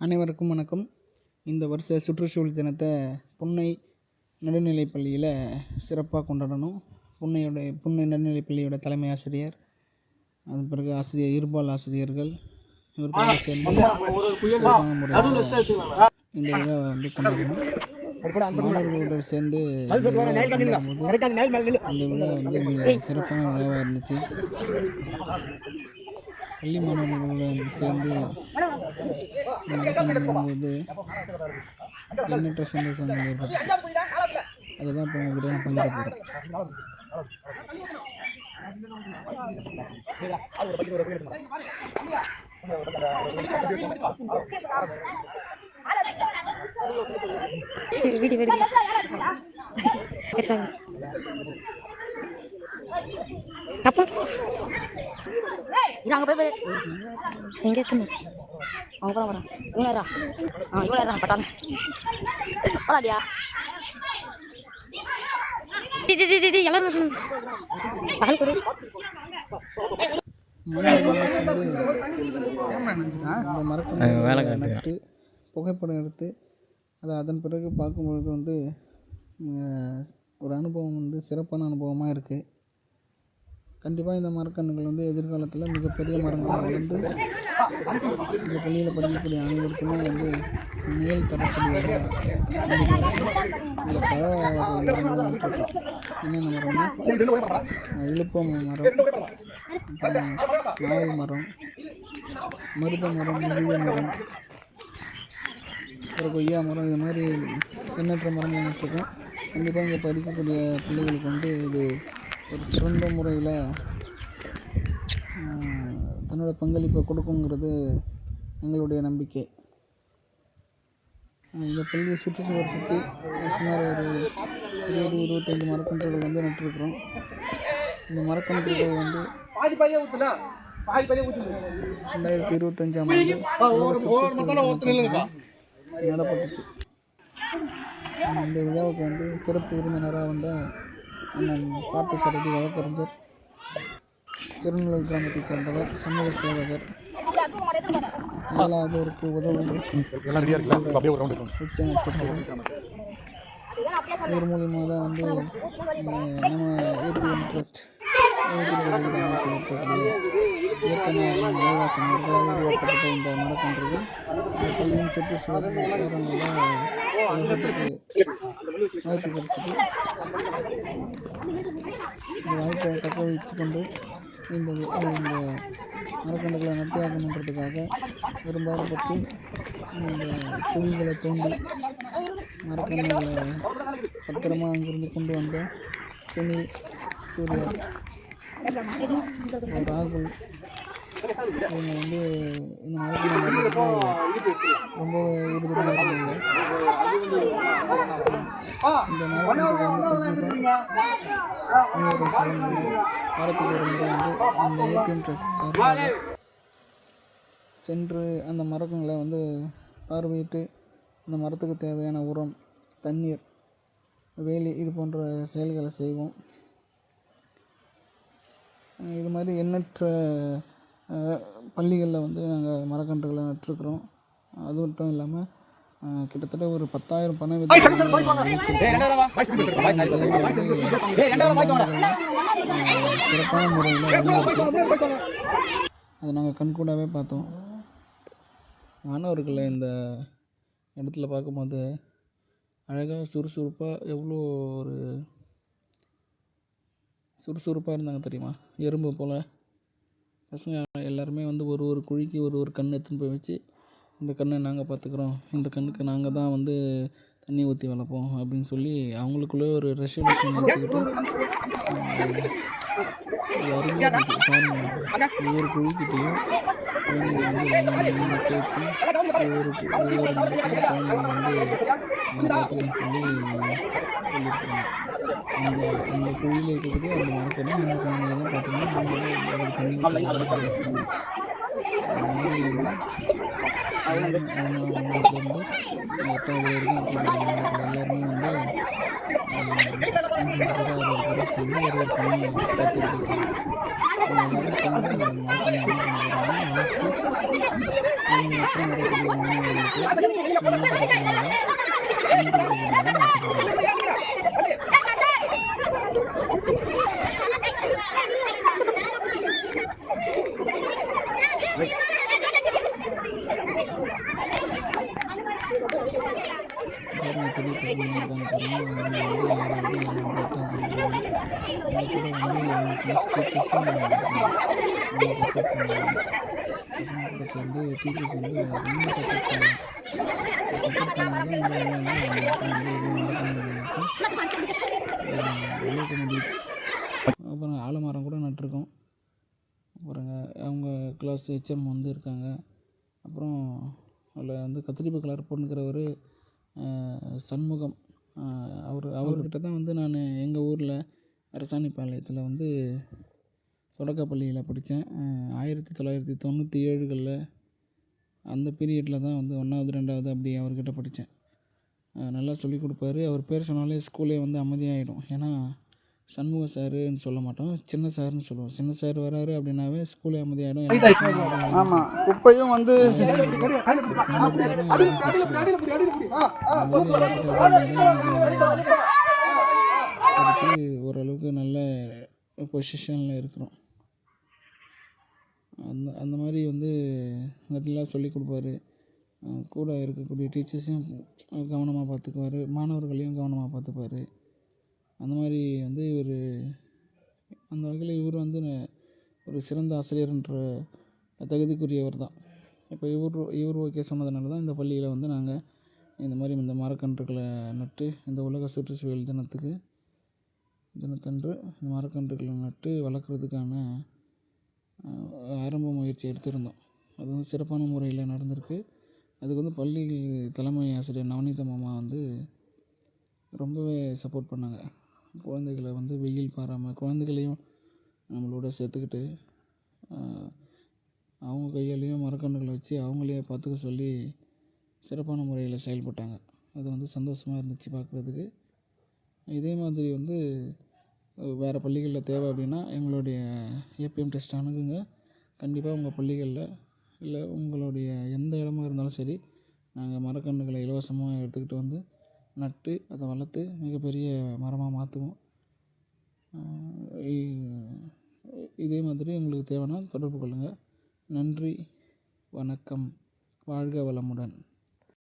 அனைவருக்கும் வணக்கம். இந்த வருஷ சுற்றுச்சூழல் தினத்தை புன்னை நடுநிலைப் பள்ளியில் சிறப்பாக கொண்டாடணும். புன்னையோட புன்னை நடுநிலைப் பள்ளியோட தலைமை ஆசிரியர் அதன் பிறகு ஆசிரியர் இருபால் ஆசிரியர்கள் இவர்களோடு சேர்ந்து இந்த இதை வந்து கொண்டாடணும். சேர்ந்து இந்த அந்த விழா வந்து சிறப்பான விழாவாக இருந்துச்சு. பள்ளி மாணவர்களுடன் சேர்ந்து நடக்கும்போது எண்ணற்ற சந்தோஷங்கள் ஏற்பட்டுச்சு அதை தான் இப்போ உங்ககிட்ட நான் போகிறேன் வீடு வீடு போய் போய். எங்கே எத்தனை அவங்க கூட வரான் யாரா ஆ இவங்க யாரா பட்டான போடாடியா எல்லாரும் நட்டு புகைப்படம் எடுத்து அதை அதன் பிறகு பார்க்கும்பொழுது வந்து ஒரு அனுபவம் வந்து சிறப்பான அனுபவமாக இருக்குது கண்டிப்பாக இந்த மரக்கன்றுகள் வந்து எதிர்காலத்தில் மிகப்பெரிய மரங்களாக வளர்ந்து இந்த பள்ளியில் படிக்கக்கூடிய அனைவருக்குமே வந்து மேல் தரக்கூடியதாக இதில் பல என்னென்ன மரம்னா? இழுப்பம் மரம் அப்புறம் நாவல் மரம் மருத மரம் முழுவ மரம் அப்புறம் கொய்யா மரம் இது மாதிரி எண்ணற்ற மரங்கள் நட்டிருக்கோம் கண்டிப்பாக இங்கே படிக்கக்கூடிய பிள்ளைகளுக்கு வந்து இது ஒரு சிறந்த முறையில் தன்னோட பங்களிப்பை கொடுக்குங்கிறது எங்களுடைய நம்பிக்கை. இந்த பள்ளியை சுற்றுச்சுவர் சுற்றி சுமார் ஒரு இருபது இருபத்தைந்து மரக்கன்றுகள் வந்து நட்டிருக்கிறோம். இந்த மரக்கன்றுகள் வந்து ரெண்டாயிரத்தி இருபத்தஞ்சாம் ஆண்டு நடப்பட்டுச்சு. இந்த விழாவுக்கு வந்து சிறப்பு விருந்தினராக வந்தால் அண்ணன் பார்த்த சரதி வழக்கறிஞர் சிறுநூல் கிராமத்தைச் சேர்ந்தவர் சமூக சேவகர் இயலாதோருக்கு உதவும் உச்ச நட்சத்திரம். இவர் மூலியமாக தான் வந்து நம்ம ஏபிஎம் ட்ரஸ்ட் இயக்குனர் மலைவாசன் அவர்களால் உருவாக்கப்பட்ட இந்த மரக்கன்றுகள் இந்த பள்ளியின் சுற்றுச்சூழல் காரணங்களாக உலகத்துக்கு வாய்ப்பு கிடைச்சது இந்த வாய்ப்பை தக்க வச்சு கொண்டு இந்த இந்த மரக்கன்றுகளை நட்டியாக்கணுன்றதுக்காக பெரும்பாடுபட்டு இந்த குழிகளை தோண்டி மரக்கன்றுகளை பத்திரமாக அங்கிருந்து கொண்டு வந்த சுனில் சூர்யா. ராகுல் இவங்க வந்து இந்த மரக்கன்று ரொம்ப உறுதுணையாக இந்த மரக்கன்றுகள் வந்து வாரத்துக்கு ஒரு முறை வந்து அந்த ஏடிஎம் ட்ரஸ்ட் சார்பாக சென்று அந்த மரங்களை வந்து பார்வையிட்டு அந்த மரத்துக்கு தேவையான உரம் தண்ணீர் வேலி இது போன்ற செயல்களை செய்வோம். இது மாதிரி எண்ணற்ற பள்ளிகளில் வந்து நாங்கள் மரக்கன்றுகளை நட்டிருக்கிறோம். அது மட்டும் இல்லாமல் கிட்டத்தட்ட ஒரு பத்தாயிரம் பண சிறப்பான முறையில் அதை நாங்கள் கண்கூடாவே பார்த்தோம். மாணவர்களை இந்த இடத்துல பார்க்கும்போது அழகாக சுறுசுறுப்பாக எவ்வளோ ஒரு சுறுசுறுப்பாக இருந்தாங்க தெரியுமா? எறும்பு போல். பசங்க எல்லாருமே வந்து ஒரு ஒரு குழிக்கு ஒரு ஒரு கண் எடுத்துன்னு போய் வச்சு இந்த கண்ணை நாங்கள் பார்த்துக்குறோம் இந்த கண்ணுக்கு நாங்கள் தான் வந்து தண்ணி ஊற்றி வளர்ப்போம் அப்படின்னு சொல்லி அவங்களுக்குள்ளே ஒரு ரெசல்யூஷன் எடுத்துக்கிட்டு ஒவ்வொரு குழிக்கிட்டையும் வந்து பேச்சு வந்து சொல்லி சொல்லியிருக்காங்க அந்த அந்த குழியில் இருக்கக்கூடிய அந்த மரக்கடை அந்த குழந்தைங்க தான் ஒரு தண்ணி வந்து அவங்களுக்கு வந்து எட்டாவது வரைக்கும் எல்லாருமே வந்து அஞ்சு ஒரு ஒரு பண்ணி தத்தெடுத்துருக்காங்க எல்லாரும் சேர்ந்து என்ன பெரிய பசங்க வந்து வந்து டீச்சர்ஸும் சப்போர்ட் பசங்க கூட சேர்ந்து டீச்சர்ஸ் வந்து ரொம்ப சப்போர்ட் பண்ணுவாங்க சப்போர்ட் பண்ணால் இந்த வந்து வந்து எதுவும் அப்புறம் ஆலமரம் கூட நட்டிருக்கோம் அப்புறங்க அவங்க கிளாஸ் ஹெச்எம் வந்து இருக்காங்க. அப்புறம் அதில் வந்து கத்திரிப்பு கலர் பொண்ணுக்கிறவர் சண்முகம். அவர் அவர்கிட்ட தான் வந்து நான் எங்கள் ஊரில் அரசாணிப்பாளையத்தில் வந்து தொடக்கப்பள்ளியில் படித்தேன் ஆயிரத்தி தொள்ளாயிரத்தி தொண்ணூற்றி ஏழுகளில் அந்த பீரியடில் தான் வந்து ஒன்றாவது ரெண்டாவது அப்படி அவர்கிட்ட படித்தேன் நல்லா சொல்லிக் கொடுப்பாரு. அவர் பேர் சொன்னாலே ஸ்கூலே வந்து அமைதியாகிடும் ஏன்னா சண்முக சாருன்னு சொல்ல மாட்டோம் சின்ன சாருன்னு சொல்லுவோம் சின்ன சார் வராரு அப்படின்னாவே ஸ்கூலே அமைதியாகிடும் ஆமாம் குப்பையும் வந்து ஓரளவுக்கு நல்ல பொசிஷனில் இருக்கிறோம் அந்த அந்த மாதிரி வந்து நல்லா சொல்லிக் கொடுப்பாரு கூட இருக்கக்கூடிய டீச்சர்ஸையும் கவனமாக பார்த்துக்குவாரு மாணவர்களையும் கவனமாக பார்த்துப்பாரு அந்த மாதிரி வந்து இவர் அந்த வகையில் இவர் வந்து ஒரு சிறந்த ஆசிரியர்ன்ற தகுதிக்குரியவர் தான். இப்போ இவர் இவர் ஓகே சொன்னதுனால தான் இந்த பள்ளியில் வந்து நாங்கள் இந்த மாதிரி இந்த மரக்கன்றுகளை நட்டு இந்த உலக சுற்றுச்சூழல் தினத்துக்கு தினத்தன்று இந்த மரக்கன்றுகளை நட்டு வளர்க்குறதுக்கான ஆரம்ப முயற்சி எடுத்திருந்தோம். அது வந்து சிறப்பான முறையில் நடந்திருக்கு. அதுக்கு வந்து பள்ளி தலைமை ஆசிரியர் நவநீத மாமா வந்து ரொம்பவே சப்போர்ட் பண்ணாங்க. குழந்தைகளை வந்து வெயில் பாராமல் குழந்தைகளையும் நம்மளோட சேர்த்துக்கிட்டு அவங்க கையாலேயும் மரக்கன்றுகளை வச்சு அவங்களே பார்த்துக்க சொல்லி சிறப்பான முறையில் செயல்பட்டாங்க. அது வந்து சந்தோஷமாக இருந்துச்சு பார்க்குறதுக்கு. இதே மாதிரி வந்து வேறு பள்ளிகளில் தேவை அப்படின்னா எங்களுடைய ஏபிஎம் டெஸ்ட் அணுகுங்க. கண்டிப்பாக உங்கள் பள்ளிகளில் இல்லை உங்களுடைய எந்த இடமா இருந்தாலும் சரி நாங்கள் மரக்கன்றுகளை இலவசமாக எடுத்துக்கிட்டு வந்து நட்டு அதை வளர்த்து மிகப்பெரிய மரமாக மாற்றுவோம் இதே மாதிரி உங்களுக்கு தேவைன்னா தொடர்பு கொள்ளுங்கள் நன்றி வணக்கம். வாழ்க வளமுடன்.